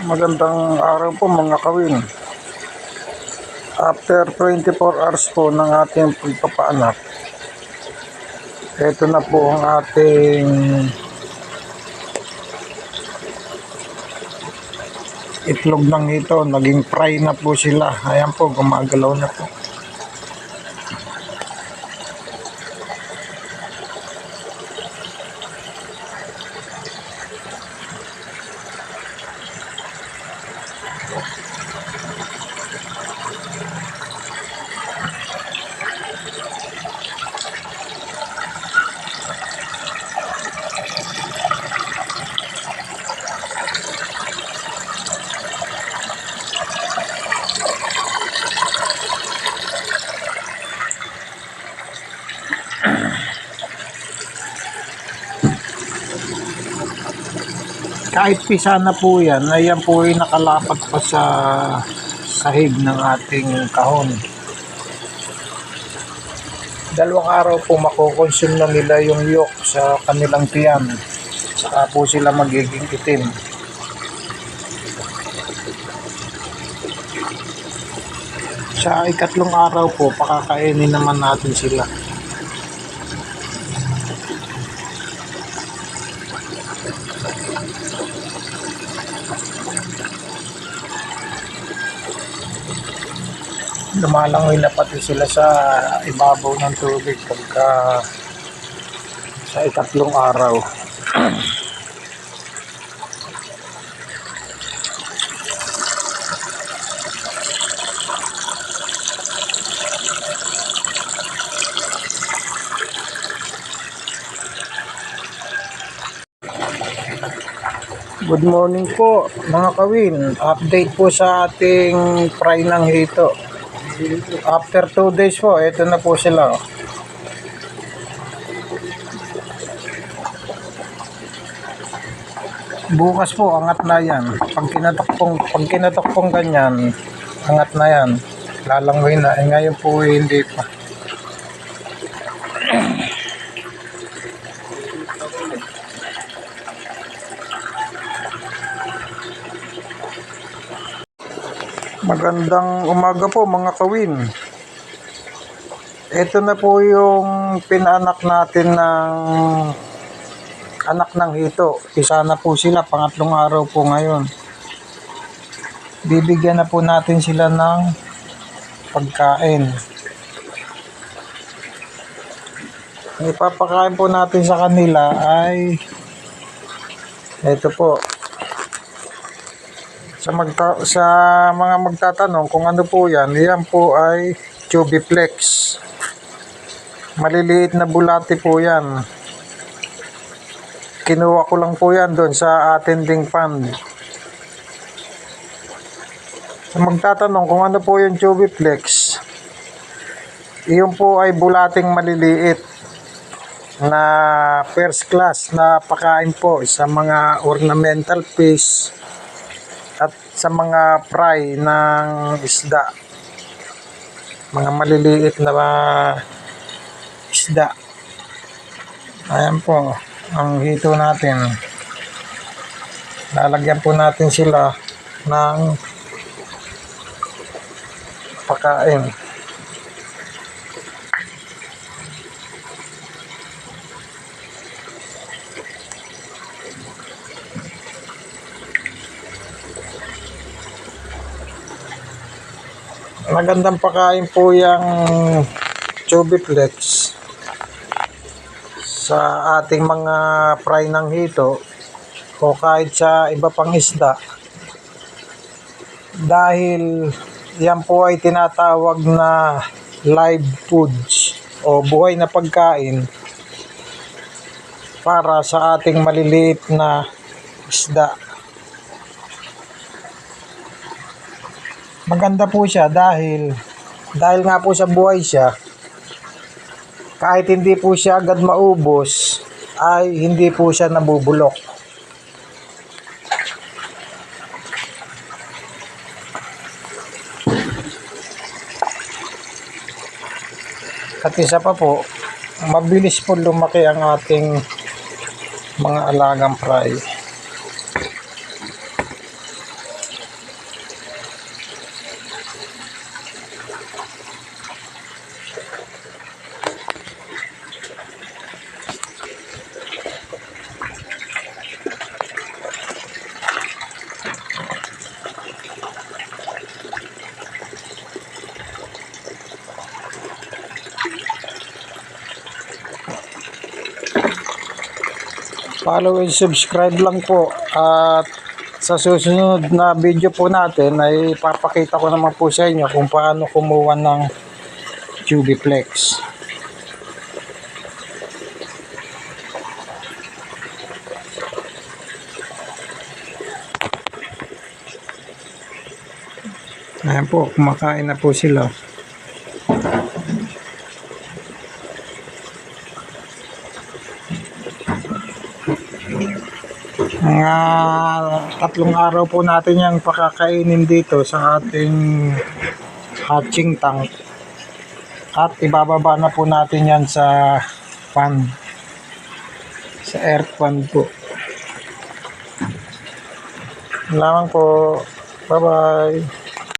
Magandang araw po mga kawin. After 24 hours po ng ating pagpapaanak, ito na po ang ating itlog ng ito. Naging fry na po sila. Ayan po, gumagalaw na po. Kahit pisa na po yan, ayan po ay nakalapat pa sa sahig ng ating kahon. Dalawang araw po makukonsume na nila yung yolk sa kanilang tiyan. Saka po sila magiging itim. Sa ikatlong araw po, pakakainin naman natin sila. Lumalangoy na pati sila sa ibabaw ng tubig pagka sa ikatlong araw. Good morning po mga kawin. Update po sa ating fry ng hito. After 2 days po, ito na po sila. oh. Bukas po, angat na yan. Pag kinatok pong, pag kinatok ganyan, angat na yan. Lalangoy na. Eh ngayon po hindi pa. Magandang umaga po mga kawin. Ito na po yung pinanak natin ng anak ng hito. Isa na po sila, pangatlong araw po ngayon. Bibigyan na po natin sila ng pagkain. Ang ipapakain po natin sa kanila ay ito po, sa magta sa mga magtatanong kung ano po yan, yan po ay Chubiflex. Maliliit na bulati po yan. Kinuha ko lang po yan doon sa ating ding fund. Sa magtatanong kung ano po yung Chubiflex, iyon po ay bulating maliliit na first class na pakain po sa mga ornamental fish sa mga fry ng isda. Mga maliliit na ah, isda. Ayan po, ang hito natin. Lalagyan po natin sila ng pagkain. Magandang pakain po yung Chubiflex sa ating mga fry ng hito o kahit sa iba pang isda dahil yan po ay tinatawag na live foods o buhay na pagkain para sa ating maliliit na isda. Maganda po siya dahil dahil nga po sa buhay siya kahit hindi po siya agad maubos ay hindi po siya nabubulok. At isa pa po, mabilis po lumaki ang ating mga alagang fry. follow and subscribe lang po. At sa susunod na video po natin ay papakita ko naman po sa inyo kung paano kumuha ng Tubiplex. Ayan po, kumakain na po sila. Mga tatlong araw po natin yung pakakainin dito sa ating hatching tank. At ibababa na po natin yan sa fan. Sa air fan po. Salamat po. Bye-bye.